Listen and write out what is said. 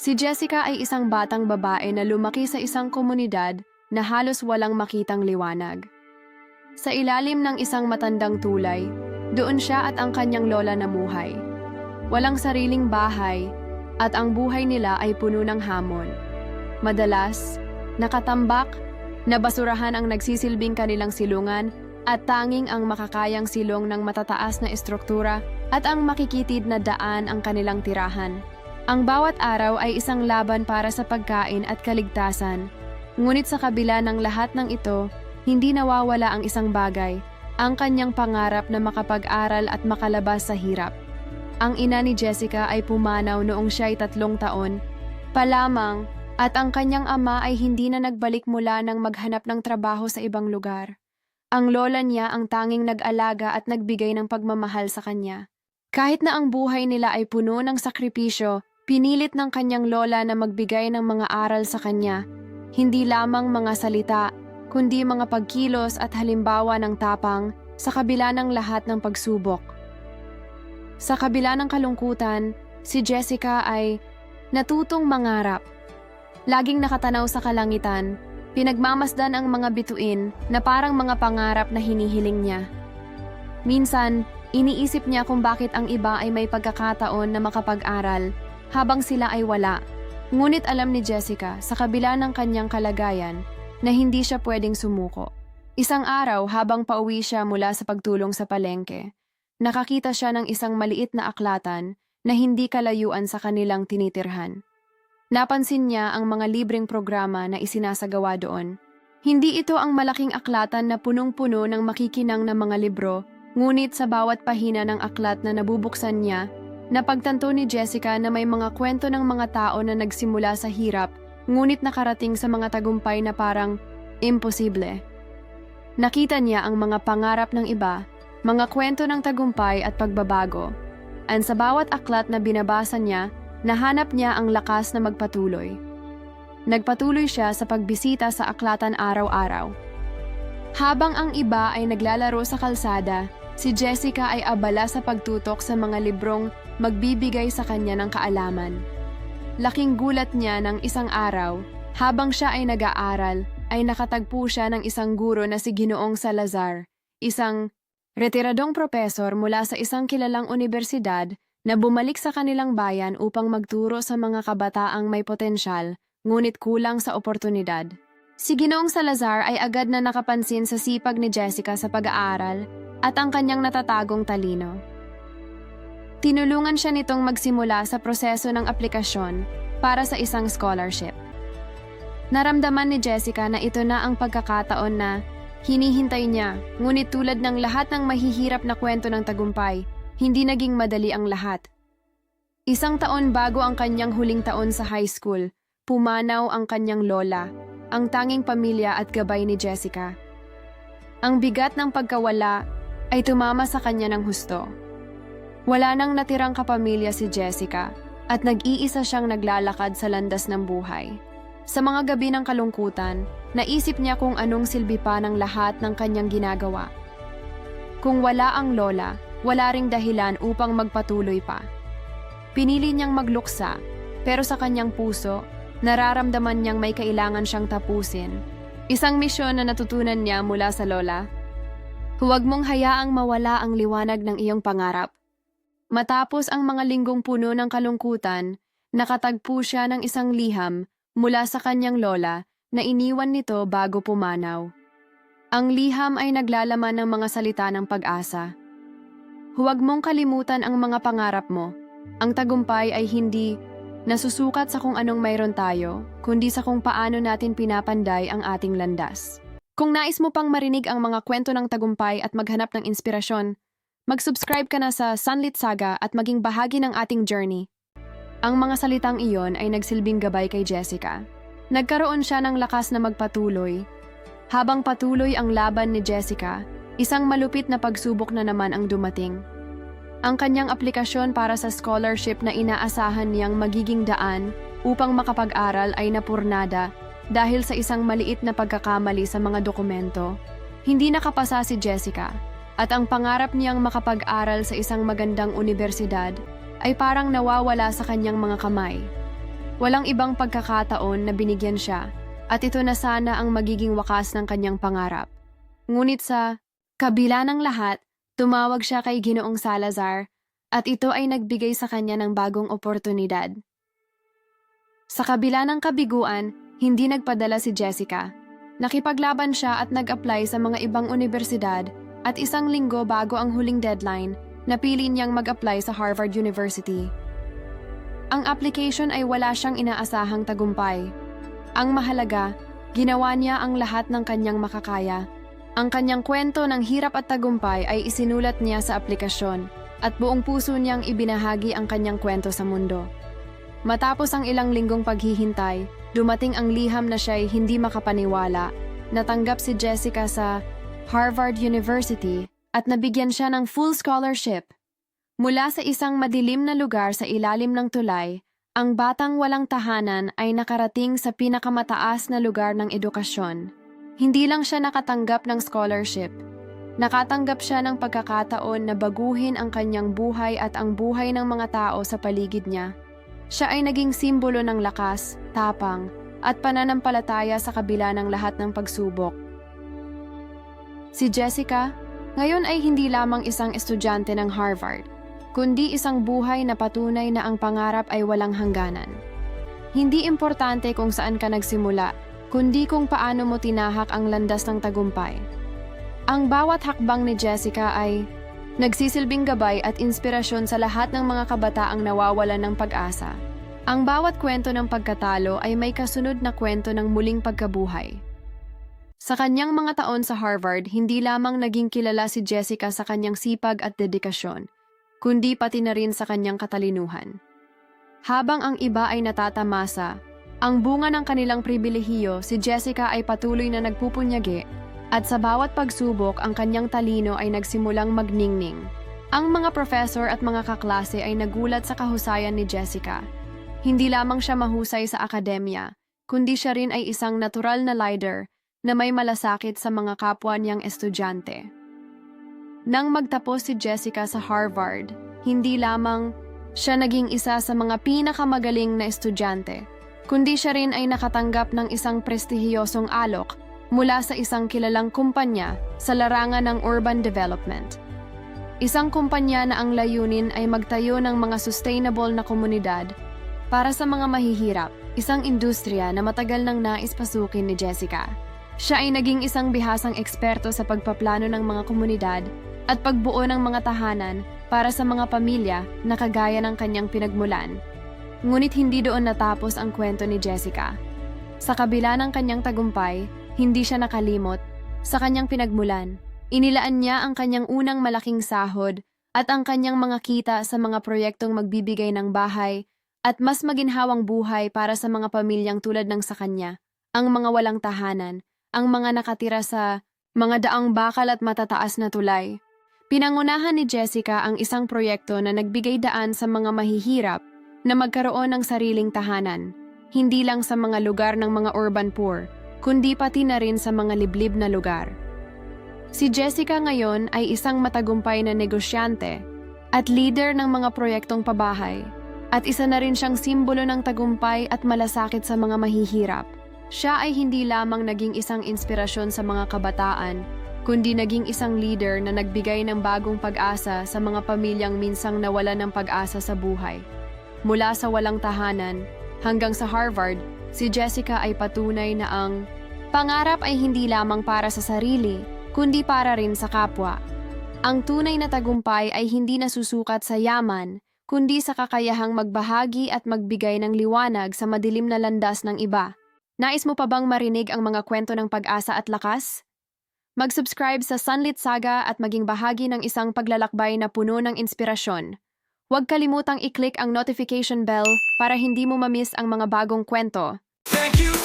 Si Jessica ay isang batang babae na lumaki sa isang komunidad na halos walang makitang liwanag. Sa ilalim ng isang matandang tulay, doon siya at ang kanyang lola namuhay. Walang sariling bahay at ang buhay nila ay puno ng hamon. Madalas, nakatambak, nabasurahan ang nagsisilbing kanilang silungan at tanging ang makakayang silong ng matataas na estruktura at ang makikitid na daan ang kanilang tirahan. Ang bawat araw ay isang laban para sa pagkain at kaligtasan. Ngunit sa kabila ng lahat ng ito, hindi nawawala ang isang bagay, ang kanyang pangarap na makapag-aral at makalabas sa hirap. Ang ina ni Jessica ay pumanaw noong siya ay tatlong taon, pa lamang at ang kanyang ama ay hindi na nagbalik mula nang maghanap ng trabaho sa ibang lugar. Ang lola niya ang tanging nag-alaga at nagbigay ng pagmamahal sa kanya. Kahit na ang buhay nila ay puno ng sakripisyo, pinilit ng kanyang lola na magbigay ng mga aral sa kanya, hindi lamang mga salita, kundi mga pagkilos at halimbawa ng tapang sa kabila ng lahat ng pagsubok. Sa kabila ng kalungkutan, si Jessica ay natutong mangarap. Laging nakatanaw sa kalangitan, pinagmamasdan ang mga bituin na parang mga pangarap na hinihiling niya. Minsan, iniisip niya kung bakit ang iba ay may pagkakataon na makapag-aral habang sila ay wala. Ngunit alam ni Jessica sa kabila ng kanyang kalagayan na hindi siya pwedeng sumuko. Isang araw habang pauwi siya mula sa pagtulong sa palengke, nakakita siya ng isang maliit na aklatan na hindi kalayuan sa kanilang tinitirhan. Napansin niya ang mga libreng programa na isinasagawa doon. Hindi ito ang malaking aklatan na punong-puno ng makikinang na mga libro, ngunit sa bawat pahina ng aklat na nabubuksan niya, napagtanto ni Jessica na may mga kwento ng mga tao na nagsimula sa hirap, ngunit nakarating sa mga tagumpay na parang imposible. Nakita niya ang mga pangarap ng iba, mga kwento ng tagumpay at pagbabago. At sa bawat aklat na binabasa niya, nahanap niya ang lakas na magpatuloy. Nagpatuloy siya sa pagbisita sa aklatan araw-araw. Habang ang iba ay naglalaro sa kalsada, si Jessica ay abala sa pagtutok sa mga librong magbibigay sa kanya ng kaalaman. Laking gulat niya ng isang araw, habang siya ay nag-aaral, ay nakatagpo siya ng isang guro na si Ginoong Salazar, isang retiradong propesor mula sa isang kilalang universidad na bumalik sa kanilang bayan upang magturo sa mga kabataang may potensyal, ngunit kulang sa oportunidad. Si Ginoong Salazar ay agad na nakapansin sa sipag ni Jessica sa pag-aaral at ang kanyang natatagong talino. Tinulungan siya nitong magsimula sa proseso ng aplikasyon para sa isang scholarship. Naramdaman ni Jessica na ito na ang pagkakataon na hinihintay niya, ngunit tulad ng lahat ng mahihirap na kwento ng tagumpay, hindi naging madali ang lahat. Isang taon bago ang kanyang huling taon sa high school, pumanaw ang kanyang lola, ang tanging pamilya at gabay ni Jessica. Ang bigat ng pagkawala ay tumama sa kanya ng husto. Wala nang natirang kapamilya si Jessica at nag-iisa siyang naglalakad sa landas ng buhay. Sa mga gabi ng kalungkutan, naisip niya kung anong silbi pa ng lahat ng kanyang ginagawa. Kung wala ang lola, wala ring dahilan upang magpatuloy pa. Pinili niyang magluksa, pero sa kanyang puso, nararamdaman niyang may kailangan siyang tapusin. Isang misyon na natutunan niya mula sa lola. Huwag mong hayaang mawala ang liwanag ng iyong pangarap. Matapos ang mga linggong puno ng kalungkutan, nakatagpo siya ng isang liham mula sa kanyang lola na iniwan nito bago pumanaw. Ang liham ay naglalaman ng mga salita ng pag-asa. Huwag mong kalimutan ang mga pangarap mo. Ang tagumpay ay hindi nasusukat sa kung anong mayroon tayo, kundi sa kung paano natin pinapanday ang ating landas. Kung nais mo pang marinig ang mga kwento ng tagumpay at maghanap ng inspirasyon, mag-subscribe ka na sa Sunlit Saga at maging bahagi ng ating journey. Ang mga salitang iyon ay nagsilbing gabay kay Jessica. Nagkaroon siya ng lakas na magpatuloy. Habang patuloy ang laban ni Jessica, isang malupit na pagsubok na naman ang dumating. Ang kanyang aplikasyon para sa scholarship na inaasahan niyang magiging daan upang makapag-aral ay napurnada dahil sa isang maliit na pagkakamali sa mga dokumento. Hindi nakapasa si Jessica at ang pangarap niyang makapag-aral sa isang magandang universidad ay parang nawawala sa kanyang mga kamay. Walang ibang pagkakataon na binigyan siya at ito na sana ang magiging wakas ng kanyang pangarap. Ngunit sa kabila ng lahat, tumawag siya kay Ginoong Salazar at ito ay nagbigay sa kanya ng bagong oportunidad. Sa kabila ng kabiguan, hindi nagpadala si Jessica. Nakipaglaban siya at nag-apply sa mga ibang universidad at isang linggo bago ang huling deadline, napili niyang mag-apply sa Harvard University. Ang application ay wala siyang inaasahang tagumpay. Ang mahalaga, ginawa niya ang lahat ng kanyang makakaya. Ang kanyang kwento ng hirap at tagumpay ay isinulat niya sa aplikasyon at buong puso niyang ibinahagi ang kanyang kwento sa mundo. Matapos ang ilang linggong paghihintay, dumating ang liham na siya'y hindi makapaniwala. Natanggap si Jessica sa Harvard University at nabigyan siya ng full scholarship. Mula sa isang madilim na lugar sa ilalim ng tulay, ang batang walang tahanan ay nakarating sa pinakamataas na lugar ng edukasyon. Hindi lang siya nakatanggap ng scholarship, nakatanggap siya ng pagkakataon na baguhin ang kanyang buhay at ang buhay ng mga tao sa paligid niya. Siya ay naging simbolo ng lakas, tapang, at pananampalataya sa kabila ng lahat ng pagsubok. Si Jessica, ngayon ay hindi lamang isang estudyante ng Harvard, kundi isang buhay na patunay na ang pangarap ay walang hangganan. Hindi importante kung saan ka nagsimula, kundi kung paano mo tinahak ang landas ng tagumpay. Ang bawat hakbang ni Jessica ay nagsisilbing gabay at inspirasyon sa lahat ng mga kabataang nawawalan ng pag-asa. Ang bawat kwento ng pagkatalo ay may kasunod na kwento ng muling pagkabuhay. Sa kanyang mga taon sa Harvard, hindi lamang naging kilala si Jessica sa kanyang sipag at dedikasyon, kundi pati na rin sa kanyang katalinuhan. Habang ang iba ay natatamasa, ang bunga ng kanilang pribilehiyo, si Jessica ay patuloy na nagpupunyagi at sa bawat pagsubok ang kanyang talino ay nagsimulang magningning. Ang mga professor at mga kaklase ay nagulat sa kahusayan ni Jessica. Hindi lamang siya mahusay sa akademya, kundi siya rin ay isang natural na leader na may malasakit sa mga kapwa niyang estudyante. Nang magtapos si Jessica sa Harvard, hindi lamang siya naging isa sa mga pinakamagaling na estudyante, kundi siya rin ay nakatanggap ng isang prestihiyosong alok mula sa isang kilalang kumpanya sa larangan ng urban development. Isang kumpanya na ang layunin ay magtayo ng mga sustainable na komunidad para sa mga mahihirap, isang industriya na matagal nang nais pasukin ni Jessica. Siya ay naging isang bihasang eksperto sa pagpaplano ng mga komunidad at pagbuo ng mga tahanan para sa mga pamilya na kagaya ng kanyang pinagmulan. Ngunit hindi doon natapos ang kwento ni Jessica. Sa kabila ng kanyang tagumpay, hindi siya nakalimot. Sa kanyang pinagmulan, inilaan niya ang kanyang unang malaking sahod at ang kanyang mga kita sa mga proyektong magbibigay ng bahay at mas maginhawang buhay para sa mga pamilyang tulad ng sa kanya, ang mga walang tahanan, ang mga nakatira sa mga daang bakal at matataas na tulay. Pinangunahan ni Jessica ang isang proyekto na nagbigay daan sa mga mahihirap na magkaroon ng sariling tahanan, hindi lang sa mga lugar ng mga urban poor, kundi pati na rin sa mga liblib na lugar. Si Jessica ngayon ay isang matagumpay na negosyante at leader ng mga proyektong pabahay at isa na rin siyang simbolo ng tagumpay at malasakit sa mga mahihirap. Siya ay hindi lamang naging isang inspirasyon sa mga kabataan, kundi naging isang leader na nagbigay ng bagong pag-asa sa mga pamilyang minsang nawala ng pag-asa sa buhay. Mula sa walang tahanan hanggang sa Harvard, si Jessica ay patunay na ang pangarap ay hindi lamang para sa sarili, kundi para rin sa kapwa. Ang tunay na tagumpay ay hindi nasusukat sa yaman, kundi sa kakayahang magbahagi at magbigay ng liwanag sa madilim na landas ng iba. Nais mo pa bang marinig ang mga kwento ng pag-asa at lakas? Mag-subscribe sa Sunlit Saga at maging bahagi ng isang paglalakbay na puno ng inspirasyon. Huwag kalimutang i-click ang notification bell para hindi mo mamiss ang mga bagong kwento. Thank you.